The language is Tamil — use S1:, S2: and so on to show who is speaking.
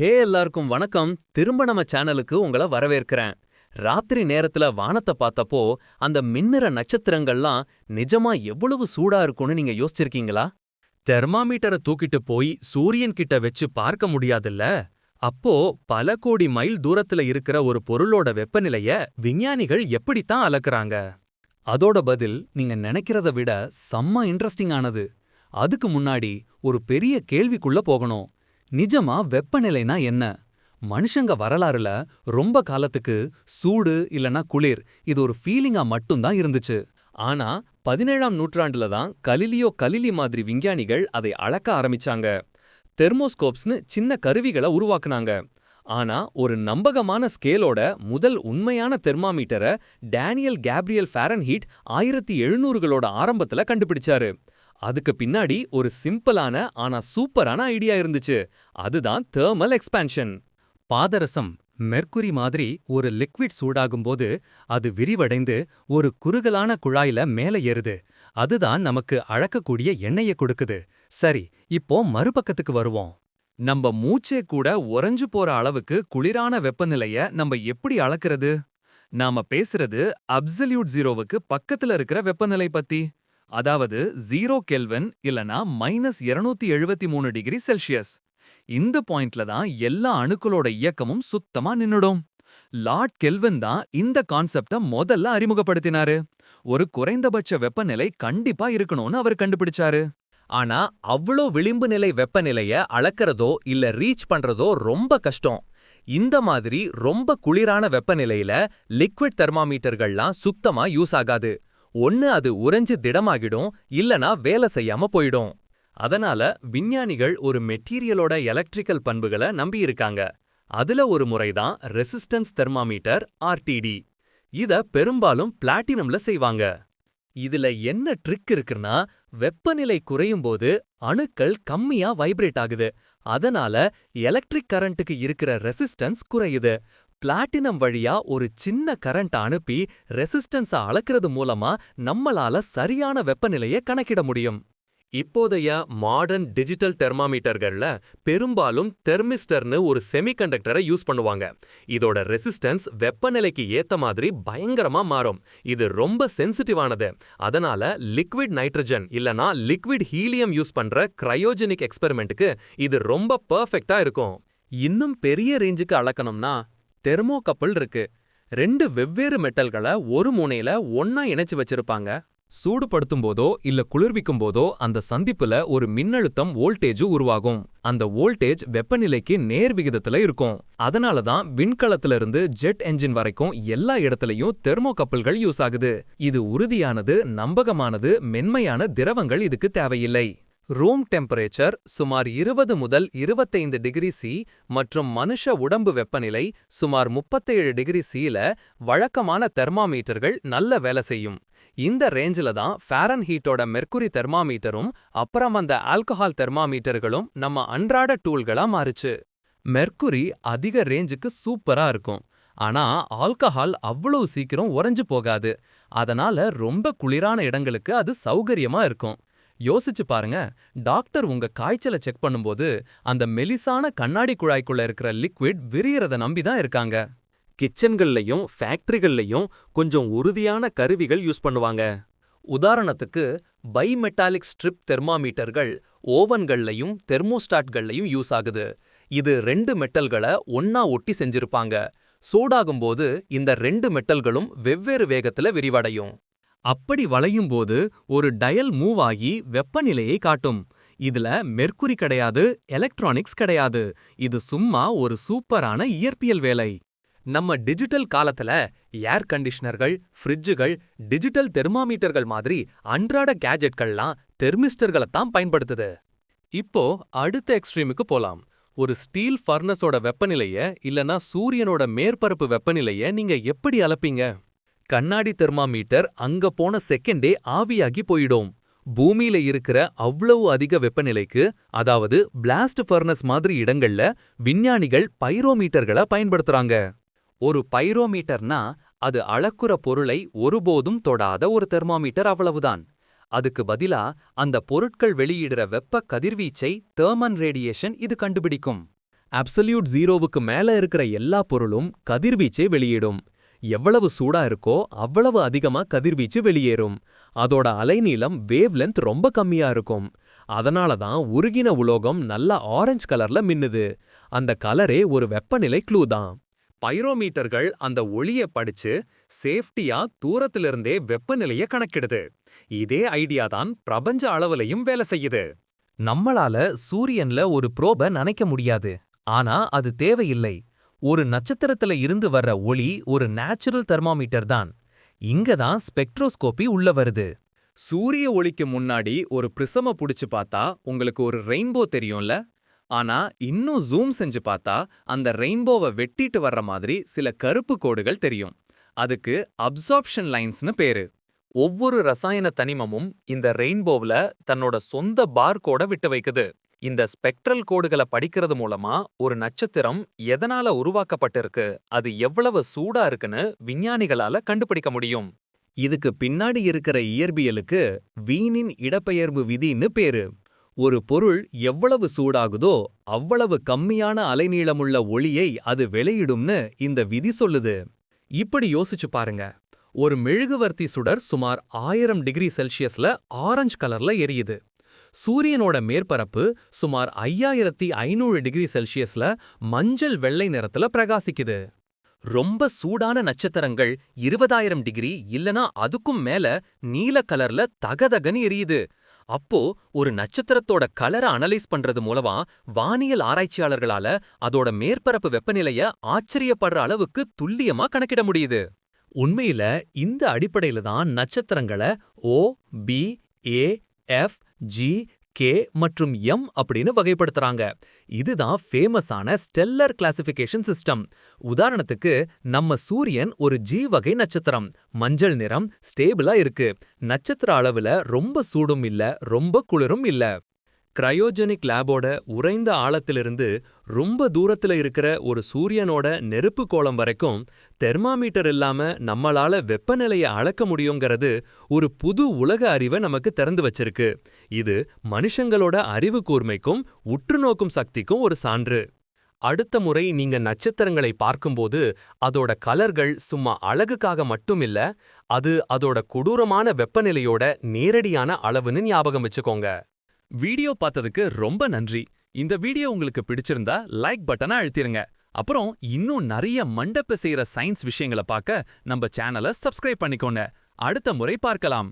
S1: ஹே எல்லாருக்கும் வணக்கம். திரும்ப நம்ம சேனலுக்கு உங்கள வரவேற்கிறேன். ராத்திரி நேரத்துல வானத்தை பார்த்தப்போ அந்த மின்னுற நட்சத்திரங்கள்லாம் நிஜமா எவ்வளவு சூடா இருக்கும்னு நீங்க யோசிச்சிருக்கீங்களா? தெர்மாமீட்டரை தூக்கிட்டு போய் சூரியன் கிட்ட வச்சு பார்க்க முடியாதுல்ல? அப்போ பல கோடி மைல் தூரத்துல இருக்கிற ஒரு பொருளோட வெப்பநிலைய விஞ்ஞானிகள் எப்படித்தான் அளக்குறாங்க? அதோட பதில் நீங்க நினைக்கிறத விட செம்ம இன்ட்ரெஸ்டிங் ஆனது. அதுக்கு முன்னாடி ஒரு பெரிய கேள்விக்குள்ள போகணும். நிஜமா வெப்பநிலைனா என்ன? மனுஷங்க வரலாறுல ரொம்ப காலத்துக்கு சூடு இல்லனா குளிர் இது ஒரு ஃபீலிங்கா மட்டும்தான் இருந்துச்சு. ஆனா பதினேழாம் நூற்றாண்டுல தான் கலிலியோ கலிலி மாதிரி விஞ்ஞானிகள் அதை அளக்க ஆரம்பிச்சாங்க. தெர்மோஸ்கோப்ஸ்னு சின்ன கருவிகளை உருவாக்குனாங்க. ஆனா ஒரு நம்பகமான ஸ்கேலோட முதல் உண்மையான தெர்மாமீட்டரை டேனியல் கேப்ரியல் ஃபேரன்ஹீட் ஆயிரத்தி எழுநூறுகளோட ஆரம்பத்துல கண்டுபிடிச்சாரு. அதுக்கு பின்னாடி ஒரு சிம்பிளான ஆனா சூப்பரான ஐடியா இருந்துச்சு. அதுதான் தெர்மல் எக்ஸ்பான்ஷன். பாதரசம் மெர்க்குரி மாதிரி ஒரு லிக்விட் சூடாகும்போது அது விரிவடைந்து ஒரு குறுகலான குழாயில மேல ஏறுது. அதுதான் நமக்கு அழக்கக்கூடிய எண்ணெய கொடுக்குது. சரி இப்போ மறுபக்கத்துக்கு வருவோம். நம்ம மூச்சே கூட உறைஞ்சு போற அளவுக்கு குளிரான வெப்பநிலைய நம்ம எப்படி அளக்கிறது? நாம பேசுறது அப்சல்யூட் ஜீரோவுக்கு பக்கத்துல இருக்கிற வெப்பநிலை பத்தி. அதாவது ஜீரோ கெல்வன் இல்லனா மைனஸ் இருநூத்தி எழுபத்தி மூணு டிகிரி செல்சியஸ் இந்த பாயிண்ட்ல தான் எல்லா அணுக்களோட இயக்கமும் சுத்தமா நின்னுடும். லார்ட் கெல்வன் தான் இந்த கான்செப்ட முதல்ல அறிமுகப்படுத்தினாரு. ஒரு குறைந்தபட்ச வெப்பநிலை கண்டிப்பா இருக்கணும்னு அவர் கண்டுபிடிச்சாரு. ஆனா அவ்ளோ விளிம்பு நிலை வெப்பநிலைய அளக்கிறதோ இல்ல ரீச் பண்றதோ ரொம்ப கஷ்டம். இந்த மாதிரி ரொம்ப குளிரான வெப்பநிலையில லிக்விட் தெர்மாமீட்டர்கள்லாம் சுத்தமா யூஸ் ஆகாது. ஒன்னு அது உறைஞ்சு திடமாகிடும் இல்லனா வேலை செய்யாம போயிடும். அதனால விஞ்ஞானிகள் ஒரு மெட்டீரியலோட எலக்ட்ரிக்கல் பண்புகளை நம்பியிருக்காங்க. அதுல ஒரு முறைதான் ரெசிஸ்டன்ஸ் தெர்மாமீட்டர் ஆர்டிடி. இத பெரும்பாலும் பிளாட்டினம்ல செய்வாங்க. இதுல என்ன ட்ரிக் இருக்குன்னா வெப்பநிலை குறையும் போது அணுக்கள் கம்மியா வைப்ரேட் ஆகுது. அதனால எலக்ட்ரிக் கரண்ட்டுக்கு இருக்கிற ரெசிஸ்டன்ஸ் குறையுது. பிளாட்டினம் வழியா ஒரு சின்ன கரண்ட் அனுப்பி ரெசிஸ்டன்ஸ அளக்கிறது மூலமா நம்மளால சரியான வெப்பநிலையை கணக்கிட முடியும். இப்போதைய மாடர்ன் டிஜிட்டல் தெர்மாமீட்டர்கள்ல பெரும்பாலும் தெர்மிஸ்டர்னு ஒரு செமிகண்டக்டரை யூஸ் பண்ணுவாங்க. இதோட ரெசிஸ்டன்ஸ் வெப்பநிலைக்கு ஏத்த மாதிரி பயங்கரமா மாறும். இது ரொம்ப சென்சிட்டிவானது. அதனால லிக்விட் நைட்ரஜன் இல்லனா லிக்விட் ஹீலியம் யூஸ் பண்ற கிரையோஜெனிக் எக்ஸ்பெரிமெண்ட்டுக்கு இது ரொம்ப பர்ஃபெக்டா இருக்கும். இன்னும் பெரிய ரேஞ்சுக்கு அளக்கணும்னா தெர்மோகப்பல் இருக்கு. ரெண்டு வெவ்வேறு மெட்டல்களை ஒரு முனையில ஒன்னா இணைச்சு வச்சிருப்பாங்க. சூடுபடுத்தும் போதோ இல்ல குளிர்விக்கும் போதோ அந்த சந்திப்புல ஒரு மின்னழுத்தம் வோல்டேஜ் உருவாகும். அந்த வோல்டேஜ் வெப்பநிலைக்கு நேர் விகிதத்துல இருக்கும். அதனால தான் விண்கலத்துல இருந்து ஜெட் என்ஜின் வரைக்கும் எல்லா இடத்துலயும் தெர்மோ கப்பல்கள் யூஸ் ஆகுது. இது உறுதியானது நம்பகமானது மென்மையான திரவங்கள் இதுக்கு தேவையில்லை. ரூம் டெம்பரேச்சர் சுமார் இருபது முதல் இருபத்தைந்து டிகிரி சி மற்றும் மனுஷ உடம்பு வெப்பநிலை சுமார் முப்பத்தேழு டிகிரி சில வழக்கமான தெர்மாமீட்டர்கள் நல்ல வேலை செய்யும். இந்த ரேஞ்சில தான் ஃபேரன் ஹீட்டோட மெர்க்குரி தெர்மாமீட்டரும் அப்புறம் அந்த ஆல்கஹால் தெர்மாமீட்டர்களும் நம்ம அன்றாட டூல்களா மாறுச்சு. மெர்க்குரி அதிக ரேஞ்சுக்கு சூப்பரா இருக்கும். ஆனா ஆல்கஹால் அவ்வளவு சீக்கிரம் உறைஞ்சு போகாது. அதனால ரொம்ப குளிரான இடங்களுக்கு அது சௌகரியமா இருக்கும். யோசிச்சு பாருங்க. டாக்டர் உங்க காய்ச்சலை செக் பண்ணும்போது அந்த மெலிசான கண்ணாடி குழாய்க்குள்ள இருக்கிற லிக்விட் விரியறத நம்பி தான் இருக்காங்க. கிச்சன்கள்லையும் ஃபேக்டரிகள்லையும் கொஞ்சம் உறுதியான கருவிகள் யூஸ் பண்ணுவாங்க. உதாரணத்துக்கு பைமெட்டாலிக் ஸ்ட்ரிப் தெர்மாமீட்டர்கள் ஓவன்கள்லையும் தெர்மோஸ்டாட்கள்லையும் யூஸ் ஆகுது. இது ரெண்டு மெட்டல்களை ஒன்னா ஒட்டி செஞ்சிருப்பாங்க. சூடாகும்போது இந்த ரெண்டு மெட்டல்களும் வெவ்வேறு வேகத்துல விரிவடையும். அப்படி வளையும் போது ஒரு டயல் மூவ் ஆகி வெப்பநிலையை காட்டும். இதுல மெர்க்குரி கிடையாது எலக்ட்ரானிக்ஸ் கிடையாது. இது சும்மா ஒரு சூப்பரான இயற்பியல் வேலை. நம்ம டிஜிட்டல் காலத்துல ஏர் கண்டிஷனர்கள் ஃப்ரிட்ஜுகள் டிஜிட்டல் தெர்மாமீட்டர்கள் மாதிரி அன்றாட கேஜெட்கள்லாம் தெர்மிஸ்டர்களைத்தான் பயன்படுத்துது. இப்போ அடுத்த எக்ஸ்ட்ரீமுக்கு போலாம். ஒரு ஸ்டீல் ஃபர்னஸோட வெப்பநிலைய இல்லனா சூரியனோட மேற்பரப்பு வெப்பநிலைய நீங்க எப்படி அளப்பீங்க கண்ணாடி தெர்மாமீட்டர் அங்க போன செகண்டே ஆவியாகி போயிடும். பூமியில இருக்கிற அவ்வளவு அதிக வெப்பநிலைக்கு அதாவது பிளாஸ்ட் ஃபர்னஸ் மாதிரி இடங்கள்ல விஞ்ஞானிகள் பைரோமீட்டர்களை பயன்படுத்துறாங்க. ஒரு பைரோமீட்டர்னா அது அளக்குற பொருளை ஒருபோதும் தொடாத ஒரு தெர்மாமீட்டர் அவ்வளவுதான். அதுக்கு பதிலா அந்த பொருட்கள் வெளியிடுற வெப்ப கதிர்வீச்சை தேர்மன் ரேடியேஷன் இது கண்டுபிடிக்கும். அப்சல்யூட் ஜீரோவுக்கு மேல இருக்கிற எல்லா பொருளும் கதிர்வீச்சை வெளியிடும். எவ்வளவு சூடா இருக்கோ அவ்வளவு அதிகமா கதிர்வீச்சு வெளியேறும். அதோட அலைநீளம் வேவ்லென்த் ரொம்ப கம்மியா இருக்கும். அதனால தான் உருகின உலோகம் நல்ல ஆரஞ்சு கலர்ல மின்னுது. அந்த கலரே ஒரு வெப்பநிலை க்ளூ தான். பைரோமீட்டர்கள் அந்த ஒளிய படிச்சு சேஃப்டியா தூரத்திலிருந்தே வெப்பநிலைய கணக்கிடுது. இதே ஐடியா தான் பிரபஞ்ச அளவுலையும் வேலை செய்யுது. நம்மளால சூரியன்ல ஒரு ப்ரோப நனைக்க முடியாது. ஆனா அது தேவையில்லை. ஒரு நட்சத்திரத்துல இருந்து வர்ற ஒளி ஒரு நேச்சுரல் தெர்மாமீட்டர் தான். இங்க தான் ஸ்பெக்ட்ரோஸ்கோபி உள்ள வருது. சூரிய ஒளிக்கு முன்னாடி ஒரு பிரிசம புடிச்சு பார்த்தா உங்களுக்கு ஒரு ரெயின்போ தெரியும்ல? ஆனா இன்னும் ஜூம் செஞ்சு பார்த்தா அந்த ரெயின்போவை வெட்டிட்டு வர்ற மாதிரி சில கருப்பு கோடுகள் தெரியும். அதுக்கு அப்சார்ப்ஷன் லைன்ஸ்னு பேரு. ஒவ்வொரு ரசாயன தனிமமும் இந்த ரெயின்போவ்ல தன்னோட சொந்த பார்கோட விட்டு வைக்குது. இந்த ஸ்பெக்ட்ரல் கோடுகளை படிக்கிறது மூலமா ஒரு நட்சத்திரம் எதனால உருவாக்கப்பட்டிருக்கு? அது எவ்வளவு சூடா இருக்குன்னு விஞ்ஞானிகளால கண்டுபிடிக்க முடியும். இதுக்கு பின்னாடி இருக்கிற இயற்பியலுக்கு வீணின் இடப்பெயர்வு விதின்னு பேரு. ஒரு பொருள் எவ்வளவு சூடாகுதோ அவ்வளவு கம்மியான அலைநீளமுள்ள ஒளியை அது வெளியிடும்னு இந்த விதி சொல்லுது. இப்படி யோசிச்சு பாருங்க. ஒரு மெழுகுவர்த்தி சுடர் சுமார் ஆயிரம் டிகிரி செல்சியஸ்ல ஆரஞ்சு கலர்ல எரியுது. சூரியனோட மேற்பரப்பு சுமார் ஐயாயிரத்தி ஐநூறு டிகிரி செல்சியஸ்ல மஞ்சள் வெள்ளை நிறத்துல பிரகாசிக்குது. ரொம்ப சூடான நட்சத்திரங்கள் இருபதாயிரம் டிகிரி இல்லனா அதுக்கும் மேல நீல கலர்ல தகதகன்னு எரியுது. அப்போ ஒரு நட்சத்திரத்தோட கலரை அனலைஸ் பண்றது மூலமா வானியல் ஆராய்ச்சியாளர்களால அதோட மேற்பரப்பு வெப்பநிலைய ஆச்சரியப்படுற அளவுக்கு துல்லியமா கணக்கிட முடியுது. உண்மையில இந்த அடிப்படையில தான் நட்சத்திரங்களை O B A F G K மற்றும் எம் அப்படின்னு வகைப்படுத்துறாங்க. இதுதான் ஃபேமஸான ஸ்டெல்லர் கிளாசிஃபிகேஷன் சிஸ்டம் உதாரணத்துக்கு நம்ம சூரியன் ஒரு ஜி வகை நட்சத்திரம். மஞ்சள் நிறம் ஸ்டேபிளா இருக்கு. நட்சத்திர அளவுல ரொம்ப சூடும் இல்ல ரொம்ப குளிரும் இல்ல. கிரயோஜெனிக் லேபோட உறைந்த ஆழத்திலிருந்து ரொம்ப தூரத்துல இருக்கிற ஒரு சூரியனோட நெருப்பு கோளம் வரைக்கும் தெர்மாமீட்டர் இல்லாம நம்மளால வெப்பநிலைய அளக்க முடியுங்கிறது ஒரு புது உலக அறிவை நமக்கு திறந்து வச்சிருக்கு. இது மனுஷங்களோட அறிவு கூர்மைக்கும் உற்றுநோக்கும் சக்திக்கும் ஒரு சான்று. அடுத்த முறை நீங்க நட்சத்திரங்களை பார்க்கும்போது அதோட கலர்கள் சும்மா அழகுக்காக மட்டும் இல்ல அது அதோட கொடூரமான வெப்பநிலையோட நேரடியான அளவுன்னு ஞாபகம் வச்சுக்கோங்க. வீடியோ பார்த்ததுக்கு ரொம்ப நன்றி. இந்த வீடியோ உங்களுக்கு பிடிச்சிருந்தா லைக் பட்டனை அழுத்திருங்க. அப்புறம் இன்னும் நிறைய மண்டப்ப செய்யற சயின்ஸ் விஷயங்களை பார்க்க நம்ம சேனலை சப்ஸ்கிரைப் பண்ணிக்கோங்க. அடுத்த முறை பார்க்கலாம்.